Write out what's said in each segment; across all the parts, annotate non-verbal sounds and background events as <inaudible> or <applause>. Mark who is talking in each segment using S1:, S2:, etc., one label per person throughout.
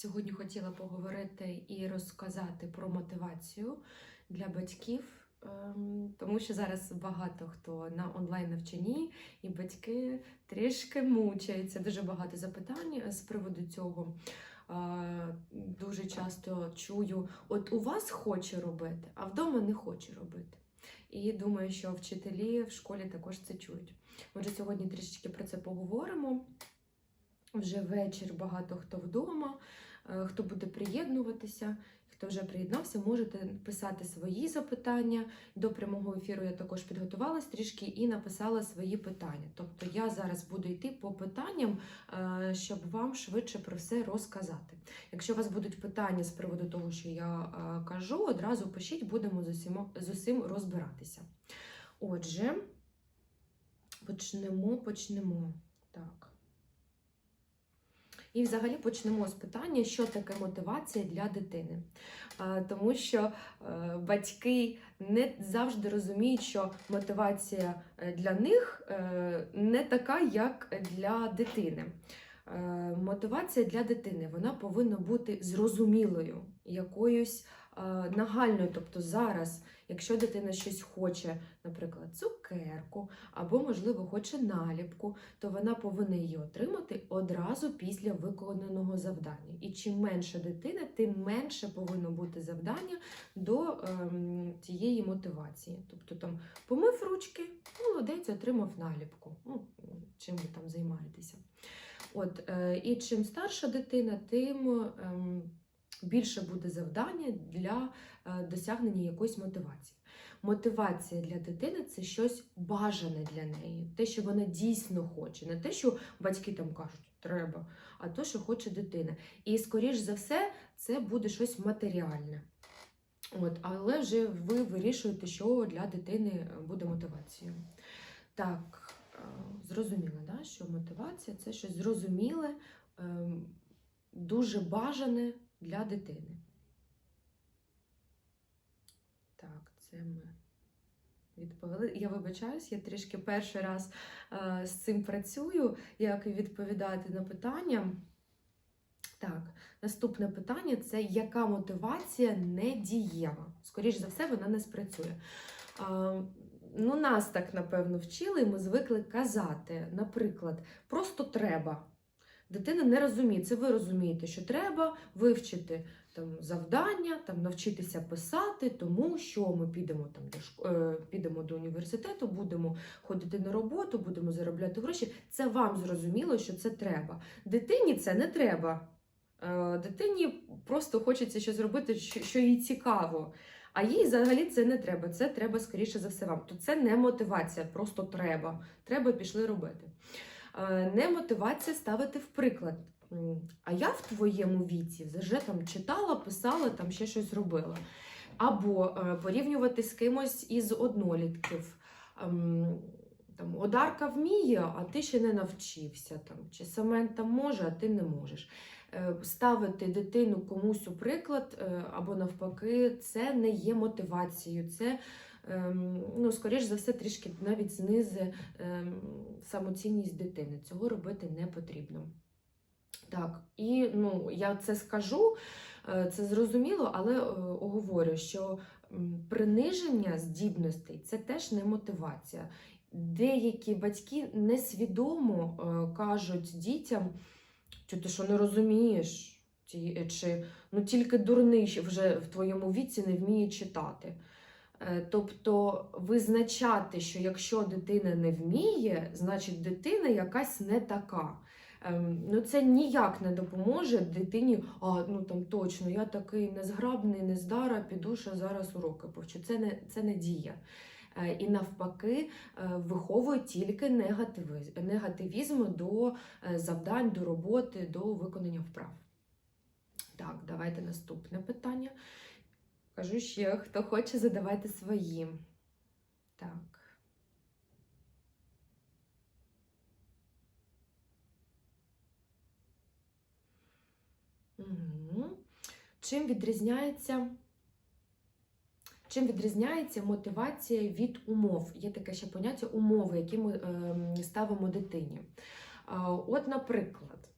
S1: Сьогодні хотіла поговорити і розказати про мотивацію для батьків, ем, тому що зараз багато хто на онлайн навчанні, і батьки трішки мучаються. Дуже багато запитань з приводу цього. Дуже часто чую: от у вас хоче робити, а вдома не хоче робити. І думаю, що вчителі в школі також це чують. Отже, сьогодні трішечки про це поговоримо. Вже вечір багато хто вдома, хто буде приєднуватися, хто вже приєднався, можете писати свої запитання. До прямого ефіру я також підготувалась трішки і написала свої питання. Тобто я зараз буду йти по питанням, е, щоб вам швидше про все розказати. Якщо у вас будуть питання з приводу того, що я е, кажу, одразу пишіть, будемо з усім, з усім розбиратися. Отже, почнемо, почнемо. Так. І взагалі почнемо з питання, що таке мотивація для дитини. Тому що е, батьки не завжди розуміють, що мотивація е, для них е, не така, як для дитини. Мотивація для дитини вона повинна бути зрозумілою, якоюсь нагальною. Тобто зараз, якщо дитина щось хоче, наприклад, цукерку або, можливо, хоче наліпку, то вона повинна її отримати одразу після виконаного завдання. І чим менше дитина, тим менше повинно бути завдання до ем, тієї мотивації. Тобто там помив ручки, молодець, отримав наліпку. Ну, чим ви там займаєтеся. От, е, і чим старша дитина, тим ем, більше буде завдання для е, досягнення якоїсь мотивації. Мотивація для дитини це щось бажане для неї, те, що вона дійсно хоче, не те, що батьки там кажуть, треба, а те, що хоче дитина. І, скоріш за все, це буде щось матеріальне. От, але вже ви вирішуєте, що для дитини буде мотивацією. Так, е, зрозуміло, да, що мотивація це щось зрозуміле, ем, дуже бажане для дитини. Так, це ми відповіли. Я вибачаюсь, я трішки перший раз е, з цим працюю, як відповідати на питання. Так, наступне питання це яка мотивація не дієва? Скоріше за все, вона не спрацює. А, ну, нас так, напевно, вчили, і ми звикли казати, наприклад, просто треба. Дитина не розуміє, це ви розумієте, що треба вивчити там, завдання, там, навчитися писати, тому що ми підемо, там, до, шко- е, підемо до університету, будемо ходити на роботу, будемо заробляти гроші. Це вам зрозуміло, що це треба. Дитині це не треба. Е, Дитині просто хочеться щось зробити, що їй цікаво. А їй взагалі це не треба. Це треба, скоріше за все, вам. То це не мотивація, просто треба. Треба пішли робити. Е, Не мотивація ставити в приклад. А я в твоєму віці вже там читала, писала, там ще щось робила. Або е, порівнювати з кимось із однолітків. Ем, Там, Одарка вміє, а ти ще не навчився. Там, чи Семен там може, а ти не можеш. Е, Ставити дитину комусь у приклад або навпаки, це не є мотивацією. Це, ну, скоріш за все, трішки навіть знизить ем, самоцінність дитини. Цього робити не потрібно. Так, і ну, я це скажу, е, це зрозуміло, але е, оговорю, що приниження здібностей це теж не мотивація. Деякі батьки несвідомо е, кажуть дітям, що ти що не розумієш, чи ну тільки дурний вже в твоєму віці не вміє читати. Е, Тобто визначати, що якщо дитина не вміє, значить дитина якась не така. Ем, Ну, це ніяк не допоможе дитині, а ну там точно, я такий незграбний, нездара, піду ще зараз уроки повчу. Це не, це не дія. Е, І навпаки, е, виховує тільки негативізм до завдань, до роботи, до виконання вправ. Так, давайте наступне питання. Кажу ще, хто хоче, задавайте свої. Так. Угу. Чим відрізняється Чим відрізняється мотивація від умов? Є таке ще поняття умови, які ми ем, ставимо дитині. От, наприклад,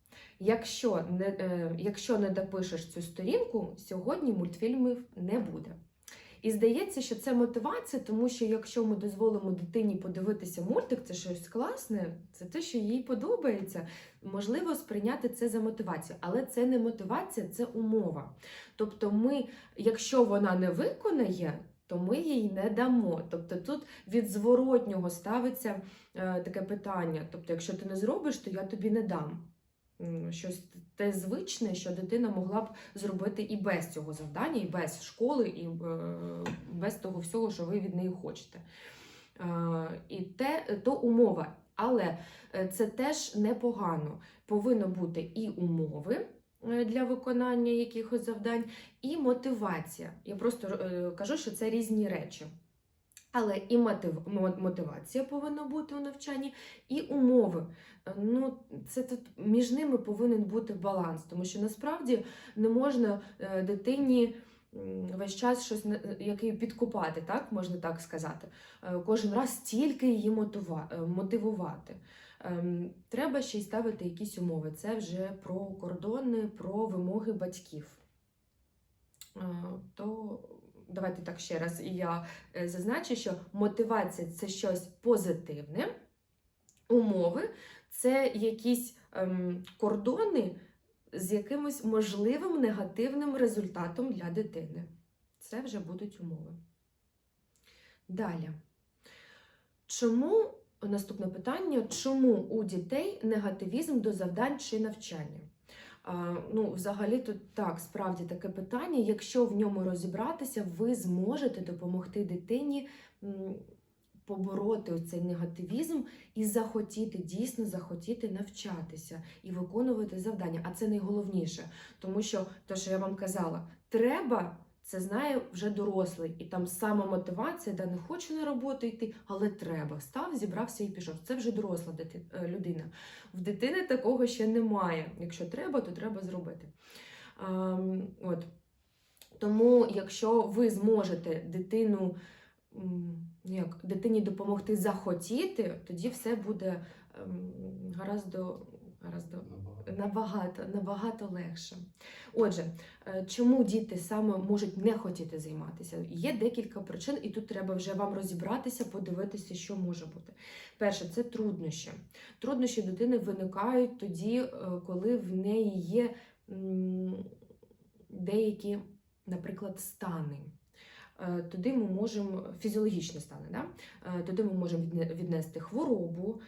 S1: Якщо не, е, якщо не допишеш цю сторінку, сьогодні мультфільмів не буде. І здається, що це мотивація, тому що якщо ми дозволимо дитині подивитися мультик, це щось класне, це те, що їй подобається. Можливо, сприйняти це за мотивацію, але це не мотивація, це умова. Тобто, ми, якщо вона не виконає, то ми їй не дамо. Тобто тут від зворотнього ставиться е, таке питання. Тобто, якщо ти не зробиш, то я тобі не дам. Щось те звичне, що дитина могла б зробити і без цього завдання, і без школи, і е, без того всього, що ви від неї хочете. Е, І те, то умова. Але е, це теж непогано. Повинно бути і умови для виконання якихось завдань, і мотивація. Я просто кажу, що це різні речі. Але і мотив, мотивація повинна бути у навчанні, і умови. Е, Ну, це тут між ними повинен бути баланс, тому що насправді не можна е, дитині весь час щось не- який підкупати, так можна так сказати. Е, Кожен раз стільки її е, мотивувати. Ем, Треба ще й ставити якісь умови. Це вже про кордони, про вимоги батьків. Е, То давайте так ще раз і я е, зазначу, що мотивація це щось позитивне, умови це якісь ем, кордони з якимось можливим негативним результатом для дитини. Це вже будуть умови. Далі. Чому наступне питання: чому у дітей негативізм до завдань чи навчання? Ну, взагалі, тут так, справді таке питання. Якщо в ньому розібратися, ви зможете допомогти дитині побороти цей негативізм і захотіти, дійсно захотіти навчатися і виконувати завдання. А це найголовніше, тому що те, що я вам казала, треба. Це знає вже дорослий, і там сама мотивація, да не хочу на роботу йти, але треба. Став, зібрався і пішов. Це вже доросла е, людина. В дитини такого ще немає. Якщо треба, то треба зробити. Ем, от. Тому, якщо ви зможете дитину, ну як, дитині допомогти захотіти, тоді все буде ем, гараздо набагато, набагато легше. Отже, е, чому діти саме можуть не хотіти займатися? Є декілька причин, і тут треба вже вам розібратися, подивитися, що може бути. Перше, це труднощі. Труднощі дитини виникають тоді, е, коли в неї є деякі, наприклад, стани. Е, Туди ми можемо фізіологічні стани, да? Туди ми можемо віднести хворобу,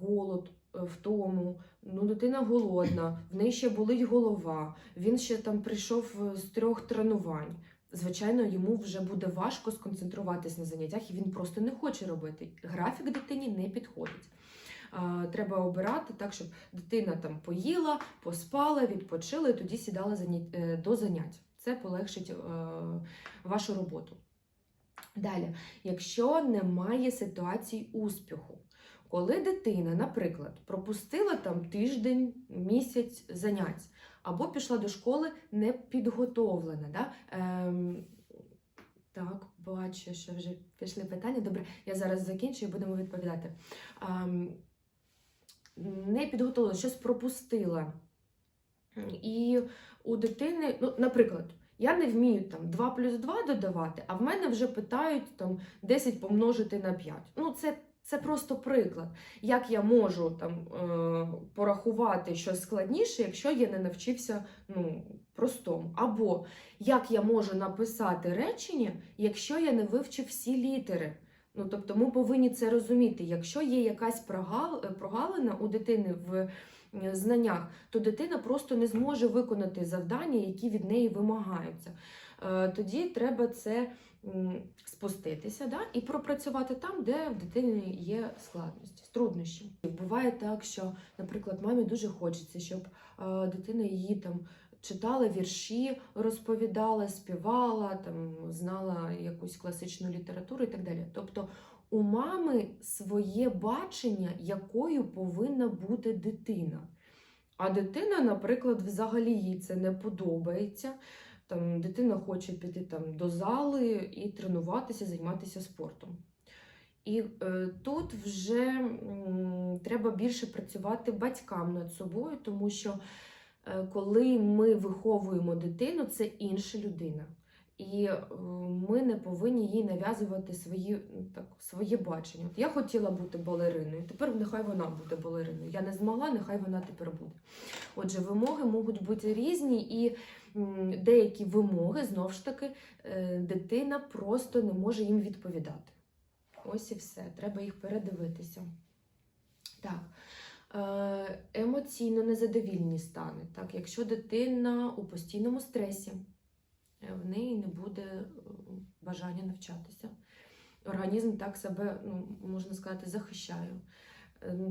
S1: голод, втому. Ну, дитина голодна, в неї ще болить голова, він ще там прийшов е, з трьох тренувань. Звичайно, йому вже буде важко сконцентруватись на заняттях, і він просто не хоче робити. Графік дитині не підходить. Треба обирати так, щоб дитина там поїла, поспала, відпочила і тоді сідала е, до занять. Це полегшить е, вашу роботу. Далі, якщо немає ситуацій успіху, коли дитина, наприклад, пропустила там тиждень, місяць занять, або пішла до школи не підготовлена. Да? Ем, так, бачу, що вже пішли питання. Добре, я зараз закінчу і будемо відповідати. Ем, не підготовлена, щось пропустила. І у дитини, ну, наприклад, я не вмію там 2 плюс 2 додавати, а в мене вже питають там 10 помножити на 5. Ну, це, це просто приклад. Як я можу там е, порахувати щось складніше, якщо я не навчився ну, простому. Або як я можу написати речення, якщо я не вивчив всі літери. Ну, тобто ми повинні це розуміти. Якщо є якась прогалина у дитини в е, знаннях, то дитина просто не зможе виконати завдання, які від неї вимагаються. Е, Тоді треба це спуститися да? і пропрацювати там, де в дитини є складності, труднощі. Буває так, що, наприклад, мамі дуже хочеться, щоб е, дитина її там. Читала вірші, розповідала, співала, там знала якусь класичну літературу і так далі. Тобто у мами своє бачення, якою повинна бути дитина. А дитина, наприклад, взагалі їй це не подобається. Там дитина хоче піти там до зали і тренуватися, займатися спортом. І е, тут вже м, треба більше працювати батькам над собою, тому що е, коли ми виховуємо дитину, це інша людина. І е, ми не повинні їй нав'язувати свої, так, своє бачення. Я хотіла бути балериною, тепер нехай вона буде балериною. Я не змогла, нехай вона тепер буде. Отже, вимоги можуть бути різні, і деякі вимоги, знову ж таки, е, дитина просто не може їм відповідати. Ось і все. Треба їх передивитися. Так. Е, Емоційно незадовільні стани. Так, якщо дитина у постійному стресі, е, в неї не буде бажання навчатися. Організм так себе, ну, можна сказати, захищає.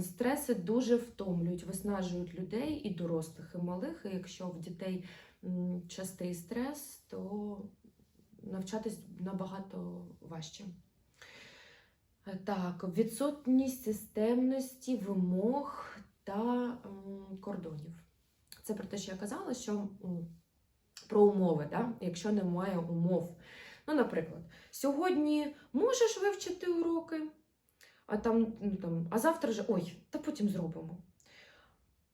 S1: Стреси дуже втомлюють, виснажують людей і дорослих, і малих. І якщо в дітей частий стрес, то навчатись набагато важче. Е, Так, відсутність системності, вимог та кордонів. Це про те, що я казала, що про умови, да? якщо немає умов. Ну, наприклад, сьогодні можеш вивчити уроки, а там, ну, там, а завтра же ой, та потім зробимо.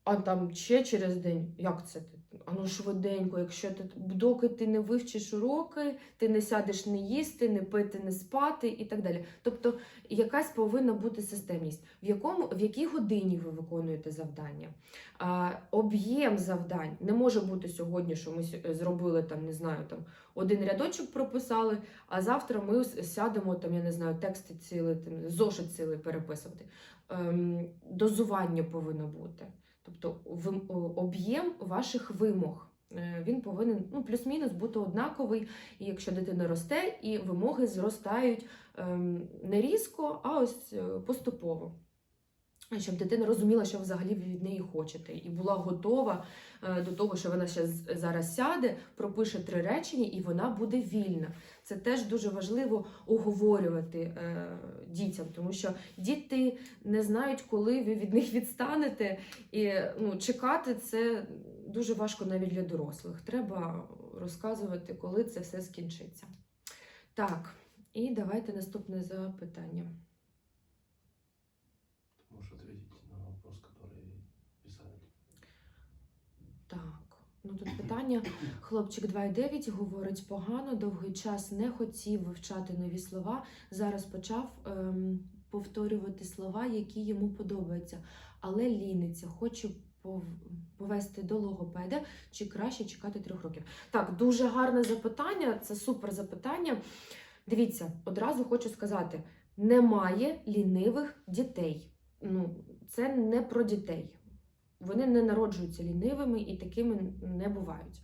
S1: А там ще через день, як це ти? А ну швиденько, якщо ти доки ти не вивчиш уроки, ти не сядеш не їсти, не пити, не спати і так далі. Тобто якась повинна бути системність, в якому в якій годині ви виконуєте завдання. А, об'єм завдань не може бути сьогодні, що ми зробили там, не знаю, там один рядочок прописали, а завтра ми сядемо там, я не знаю, тексти цілий, зошит цілий переписувати. Ем, дозування повинно бути. Тобто об'єм ваших вимог. е, Він повинен ну, плюс-мінус бути однаковий, і якщо дитина росте, і вимоги зростають ем, не різко, а ось е, поступово. Щоб дитина розуміла, що взагалі ви від неї хочете, і була готова е, до того, що вона ще зараз сяде, пропише три речення, і вона буде вільна. Це теж дуже важливо оговорювати е, дітям, тому що діти не знають, коли ви від них відстанете, і ну, чекати це дуже важко навіть для дорослих. Треба розказувати, коли це все скінчиться. Так, і давайте наступне запитання. Ну тут питання. Хлопчик 2,9 говорить погано, довгий час не хотів вивчати нові слова. Зараз почав ем, повторювати слова, які йому подобаються, але ліниться, пов- повести до логопеда чи краще чекати трьох років. Так, дуже гарне запитання, це супер запитання. Дивіться, одразу хочу сказати: немає лінивих дітей. Ну, це не про дітей. Вони не народжуються лінивими і такими не бувають.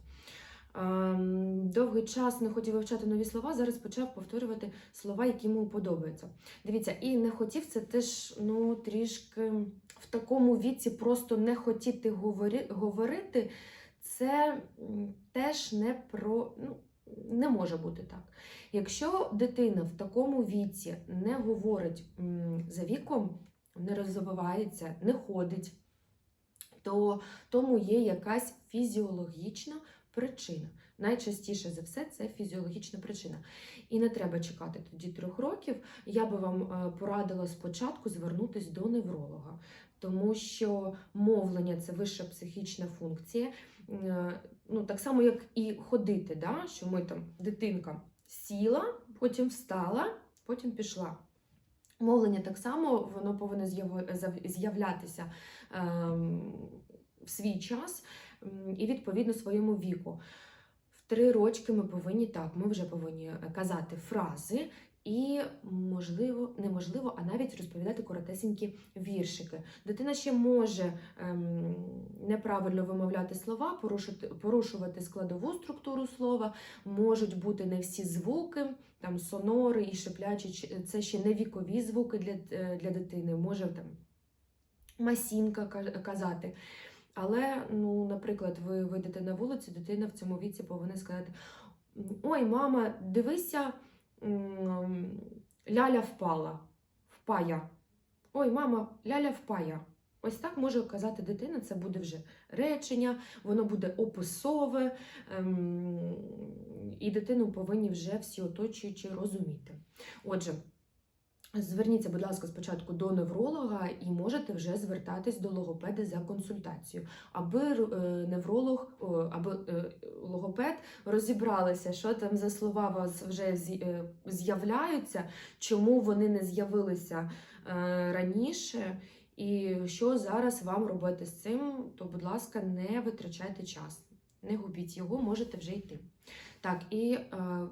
S1: Довгий час не хотів вивчати нові слова, зараз почав повторювати слова, які йому подобаються. Дивіться, і не хотів це теж ну, трішки в такому віці просто не хотіти говорити. Це теж не про. Ну, не може бути так. Якщо дитина в такому віці не говорить за віком, не розвивається, не ходить, то тому є якась фізіологічна причина. Найчастіше за все це фізіологічна причина. І не треба чекати тоді трьох років. Я би вам е, порадила спочатку звернутися до невролога, тому що мовлення це вища психічна функція. Е, Ну, так само, як і ходити, да? що ми там дитинка сіла, потім встала, потім пішла. Мовлення так само воно повинно з'являтися ем, в свій час і відповідно своєму віку. В три рочки ми повинні так, ми вже повинні казати фрази і, можливо, неможливо, а навіть розповідати коротесенькі віршики. Дитина ще може ем, неправильно вимовляти слова, порушити, порушувати складову структуру слова, можуть бути не всі звуки, там сонори і шиплячі, це ще не вікові звуки для, е, для дитини, може там масінка ка- казати. Але, ну, наприклад, ви вийдете на вулицю, дитина в цьому віці повинна сказати: Ой, мама, дивися, ляля впала, впая. Ой, мама, ляля впая. Ось так може казати дитина, це буде вже речення, воно буде описове, ем, і дитину повинні вже всі оточуючі розуміти. Отже, Зверніться, будь ласка, спочатку до невролога і можете вже звертатись до логопеда за консультацією, аби е, невролог, о, аби е, логопед розібралися, що там за слова вас вже е, з'являються, чому вони не з'явилися раніше, і що зараз вам робити з цим, то, будь ласка, не витрачайте час, не губіть його, можете вже йти. Так, і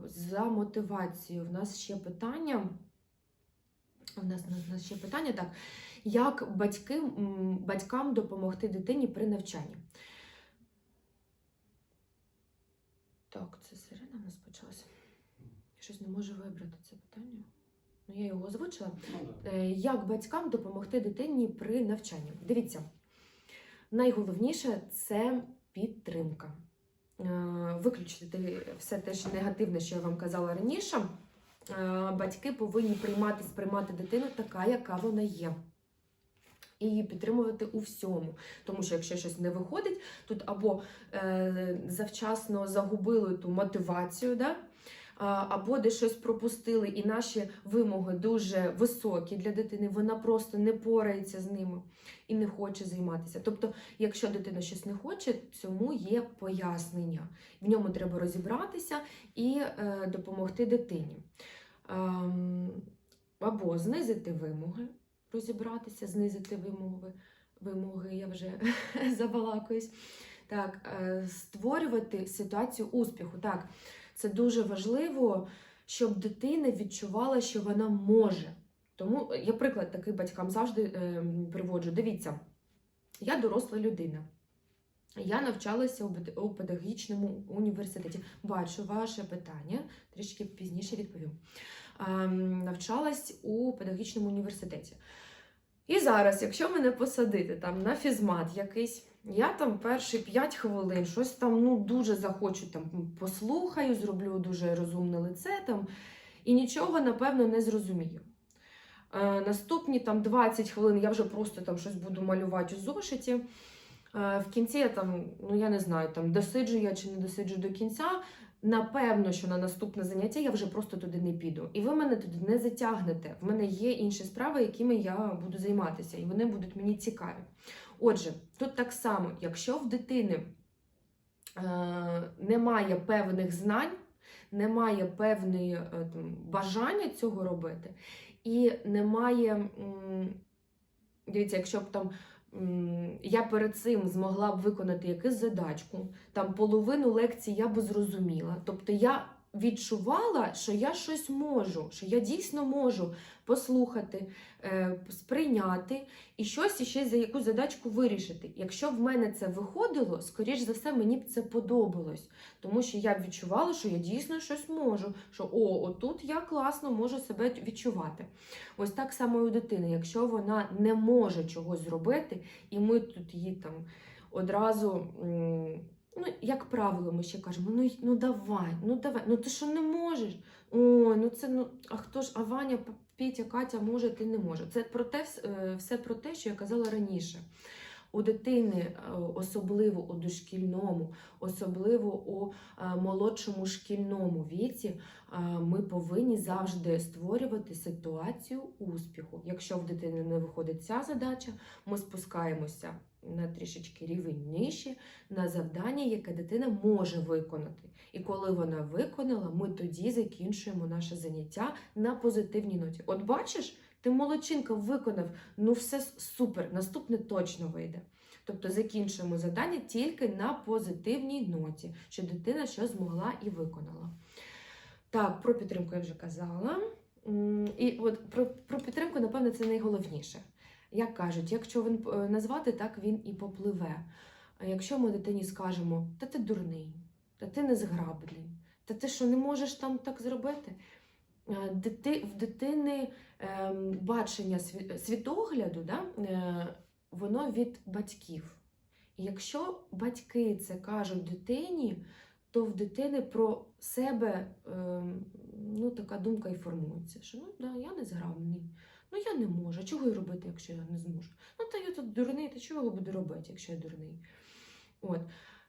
S1: за мотивацію в нас ще питання. У нас, у нас ще питання так. Як батьки, батькам допомогти дитині при навчанні? Так, це сирена в нас почалася. Щось не можу вибрати це питання. Ну, я його озвучила.
S2: Ну.
S1: Е, Як батькам допомогти дитині при навчанні? Дивіться, найголовніше це підтримка. Е, Виключити все те ж негативне, що я вам казала раніше. Е, Батьки повинні приймати, сприймати дитину така, яка вона є. І її підтримувати у всьому. Тому що якщо щось не виходить, тут або е, завчасно загубили ту мотивацію, да? або десь щось пропустили, і наші вимоги дуже високі для дитини, вона просто не порається з ними і не хоче займатися. Тобто, якщо дитина щось не хоче, цьому є пояснення. В ньому треба розібратися і е, допомогти дитині. Ем, або знизити вимоги, розібратися, знизити вимоги, вимоги, я вже <laughs> забалакуюсь. Так, е, створювати ситуацію успіху. Так, це дуже важливо, щоб дитина відчувала, що вона може. Тому я приклад такий батькам завжди е, приводжу. Дивіться, я доросла людина. Я навчалася у педагогічному університеті. Бачу ваше питання, трішки пізніше відповім. Ем, Навчалась у педагогічному університеті. І зараз, якщо мене посадити там на фізмат якийсь, я там перші 5 хвилин щось там ну дуже захочу там послухаю, зроблю дуже розумне лице там і нічого напевно не зрозумію. Е, наступні там 20 хвилин я вже просто там щось буду малювати у зошиті. Е, в кінці я там, ну я не знаю, там досиджу я чи не досиджу до кінця. Напевно, що на наступне заняття я вже просто туди не піду. І ви мене туди не затягнете. В мене є інші справи, якими я буду займатися, і вони будуть мені цікаві. Отже, тут так само, якщо в дитини е, немає певних знань, немає певної е, там, бажання цього робити, і немає, м, дивіться, якщо б там я перед цим змогла б виконати якусь задачку, там половину лекції я б зрозуміла. Тобто я відчувала, що я щось можу, що я дійсно можу послухати, е, сприйняти і щось іще за якусь задачку вирішити. Якщо в мене це виходило, скоріш за все, мені б це подобалось, тому що я б відчувала, що я дійсно щось можу. Що о, отут я класно можу себе відчувати. Ось так само і у дитини. Якщо вона не може чогось зробити, і ми тут її там одразу. Ну, як правило, ми ще кажемо: ну, ну давай, ну давай, ну ти що не можеш? Ой, ну це ну, а хто ж, а Ваня, Петя, Катя може, ти не може. Це про те, е, все про те, що я казала раніше. У дитини, е, особливо у дошкільному, особливо у е, молодшому шкільному віці, ми повинні завжди створювати ситуацію успіху. Якщо в дитини не виходить ця задача, ми спускаємося на трішечки рівень нижче, на завдання, яке дитина може виконати. І коли вона виконала, ми тоді закінчуємо наше заняття на позитивній ноті. От бачиш, ти молодчинка виконав, ну все супер, наступне точно вийде. Тобто закінчуємо завдання тільки на позитивній ноті, що дитина щось змогла і виконала. Так, про підтримку я вже казала. І от про, про підтримку, напевно, це найголовніше. Як кажуть, якщо він е, назвати, так він і попливе. А якщо ми дитині скажемо, та ти дурний, та ти незграбний, та ти що не можеш там так зробити? Е, Дити, в дитини ем, бачення світогляду, да, е, воно від батьків. І якщо батьки це кажуть дитині, то в дитини про себе ем, ну, така думка і формується, що ну, да, я незграбний, ну я не можу. Чого й робити, якщо я не зможу? Ну, та я тут дурний, та чого я буду робити, якщо я дурний? От.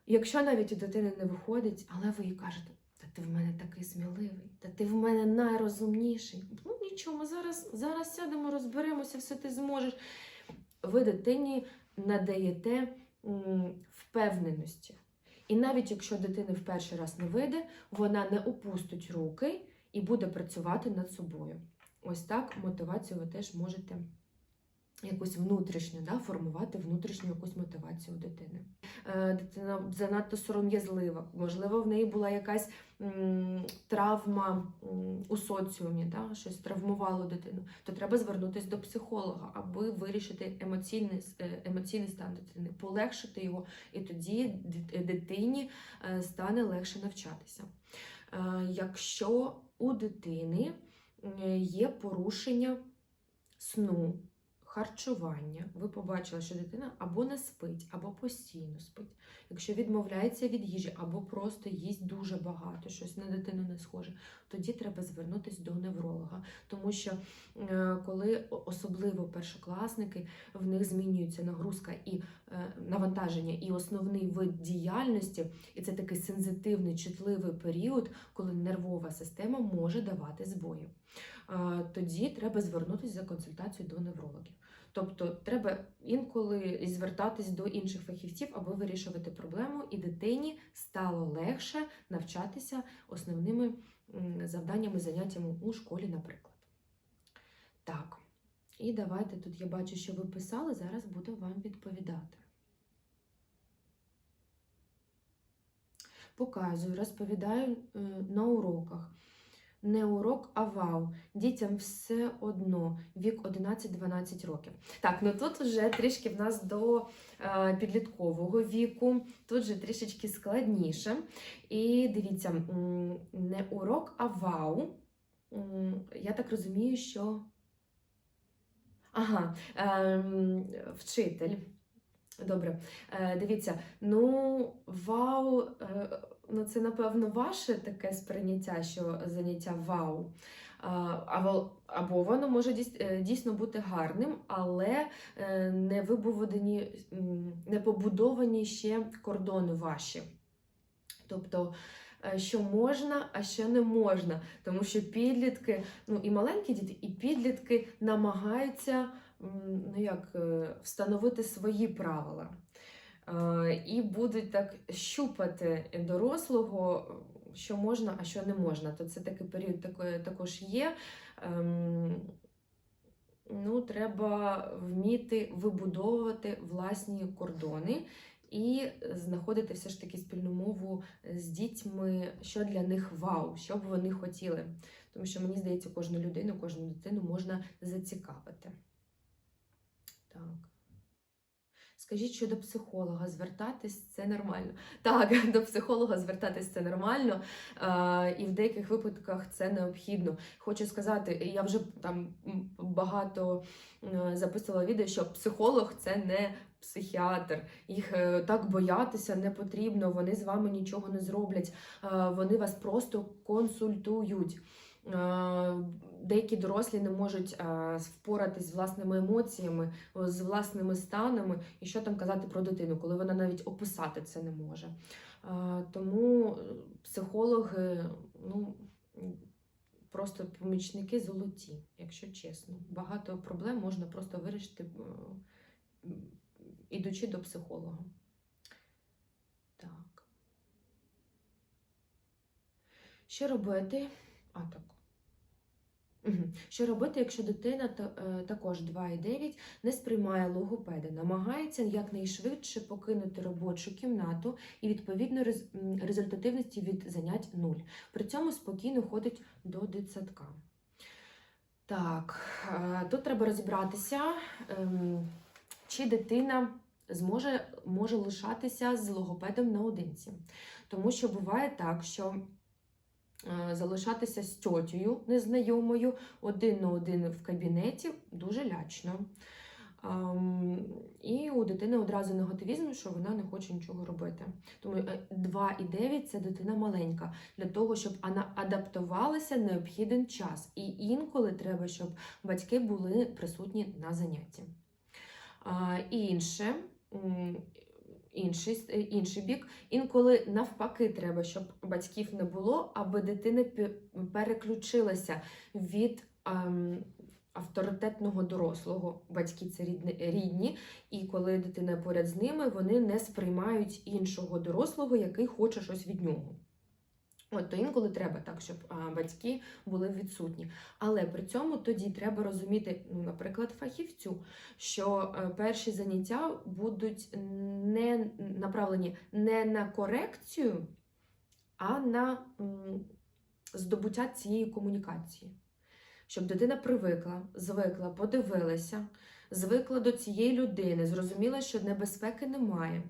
S1: Якщо навіть у дитини не виходить, але ви їй кажете, та ти в мене такий сміливий, та ти в мене найрозумніший. Ну нічого, ми зараз, зараз сядемо, розберемося, все ти зможеш. Ви дитині надаєте впевненості. І навіть якщо дитини в перший раз не вийде, вона не опустить руки і буде працювати над собою. Ось так мотивацію ви теж можете якусь внутрішню, да, формувати внутрішню якусь мотивацію у дитини. Е, дитина занадто сором'язлива, можливо, в неї була якась м, травма м, у соціумі, да, щось травмувало дитину, то треба звернутися до психолога, аби вирішити емоційний, е, емоційний стан дитини, полегшити його, і тоді дитині е, стане легше навчатися. Якщо у дитини є порушення сну, харчування, ви побачили, що дитина або не спить, або постійно спить. Якщо відмовляється від їжі, або просто їсть дуже багато, щось на дитину не схоже, тоді треба звернутися до невролога. Тому що е, коли особливо першокласники, в них змінюється нагрузка і е, навантаження, і основний вид діяльності, і це такий сензитивний, чутливий період, коли нервова система може давати збої. Е, Тоді треба звернутися за консультацією до неврологів. Тобто треба інколи звертатись до інших фахівців, аби вирішувати проблему, і дитині стало легше навчатися основними завданнями, заняттями у школі, наприклад. Так, і давайте тут я бачу, що ви писали, зараз буду вам відповідати. Показую, розповідаю е, на уроках. Не урок, а вау. Дітям все одно. Вік 11-12 років. Так, ну тут вже трішки в нас до е, підліткового віку, тут вже трішечки складніше. І дивіться, не урок, а вау. Я так розумію, що. Ага, ем, вчитель. Добре, е, дивіться, ну вау, е, ну це напевно ваше таке сприйняття, що заняття вау. Або, воно може е, дійсно бути гарним, але е, не вибудовані, не побудовані ще кордони ваші. Тобто, е, що можна, а що не можна. Тому що підлітки, ну і маленькі діти, і підлітки намагаються ну як, встановити свої правила. Е, І будуть так щупати дорослого, що можна, а що не можна. То це такий період також є. Ем, Ну, треба вміти вибудовувати власні кордони і знаходити все ж таки спільну мову з дітьми, що для них вау, що б вони хотіли. Тому що мені здається, кожну людину, кожну дитину можна зацікавити. Так. Скажіть, що до психолога звертатись це нормально. Так, <laughs> до психолога звертатись це нормально, е, і в деяких випадках це необхідно. Хочу сказати, я вже там багато е, записувала відео, що психолог це не психіатр. Їх е, так боятися не потрібно, вони з вами нічого не зроблять, вони вас просто консультують. Е, Деякі дорослі не можуть е, впоратись з власними емоціями, з власними станами, і що там казати про дитину, коли вона навіть описати це не може. Е, Тому е, психологи, ну просто помічники золоті, якщо чесно. Багато проблем можна просто вирішити, е, ідучи до психолога. Так. Що робити? А, так. Що робити, якщо дитина е, також 2,9 не сприймає логопеда, намагається якнайшвидше покинути робочу кімнату і відповідно результативності від занять нуль. При цьому спокійно ходить до дитсадка. Так, е, тут треба розібратися, ем, чи дитина зможе може лишатися з логопедом наодинці. Тому що буває так, що залишатися з тьотею незнайомою один на один в кабінеті дуже лячно. Ем, і у дитини одразу негативізм, що вона не хоче нічого робити. Тому е, 2,9 це дитина маленька. Для того, щоб вона адаптувалася, необхіден час. І інколи треба, щоб батьки були присутні на занятті. І інше, інший, е, інший бік. Інколи навпаки треба, щоб батьків не було, аби дитина пе- переключилася від ем, авторитетного дорослого. Батьки це рідні, рідні, і коли дитина поряд з ними, вони не сприймають іншого дорослого, який хоче щось від нього. От то інколи треба так, щоб а, батьки були відсутні. Але при цьому тоді треба розуміти, ну, наприклад, фахівцю, що е, перші заняття будуть не направлені не на корекцію, а на м, здобуття цієї комунікації. Щоб дитина привикла, звикла, подивилася, звикла до цієї людини, зрозуміла, що небезпеки немає, а,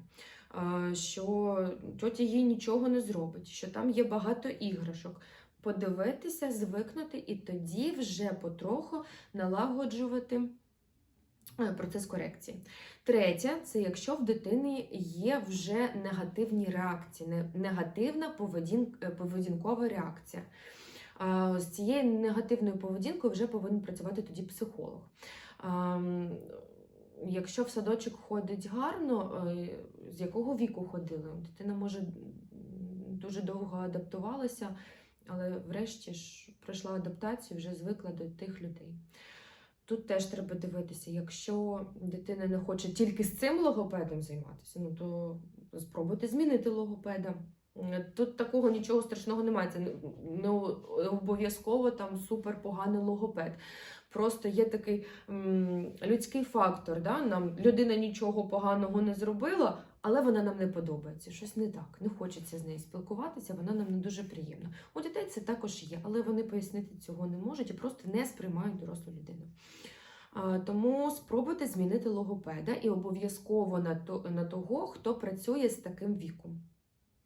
S1: що тьотя їй нічого не зробить, що там є багато іграшок. Подивитися, звикнути і тоді вже потроху налагоджувати е, процес корекції. Третє, це якщо в дитини є вже негативні реакції, негативна е, поведінкова реакція. З цією негативною поведінкою вже повинен працювати тоді психолог. Якщо в садочок ходить гарно, е, з якого віку ходили? Дитина може дуже довго адаптувалася, але врешті ж пройшла адаптацію, вже звикла до тих людей. Тут теж треба дивитися, якщо дитина не хоче тільки з цим логопедом займатися, ну то спробуйте змінити логопеда. Тут такого нічого страшного немає. Це не обов'язково там супер поганий логопед. Просто є такий м, людський фактор. Да? Нам людина нічого поганого не зробила, але вона нам не подобається. Щось не так. Не хочеться з нею спілкуватися, вона нам не дуже приємна. У дітей це також є, але вони пояснити цього не можуть і просто не сприймають дорослу людину. Тому спробуйте змінити логопеда і обов'язково на того, хто працює з таким віком.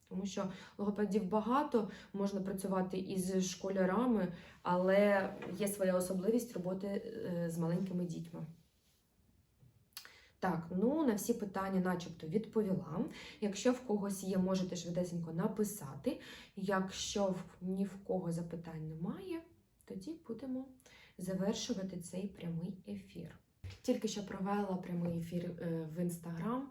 S1: Тому що логопедів багато, можна працювати із школярами, але є своя особливість роботи е, з маленькими дітьми. Так, ну на всі питання, начебто, відповіла. Якщо в когось є, можете швидесенько написати. Якщо ні в кого запитань немає, тоді будемо завершувати цей прямий ефір. Тільки що провела прямий ефір е, в інстаграм.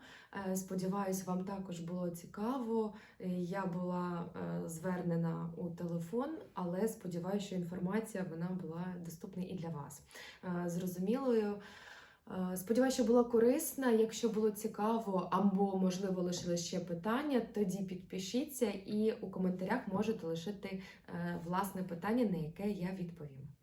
S1: Е, Сподіваюсь, вам також було цікаво. Е, Я була звернена у телефон, але сподіваюся, що інформація вона була доступна і для вас. Зрозумілою. Сподіваюся, що була корисна. Якщо було цікаво або, можливо, лишили ще питання, тоді підпишіться і у коментарях можете лишити власне питання, на яке я відповім.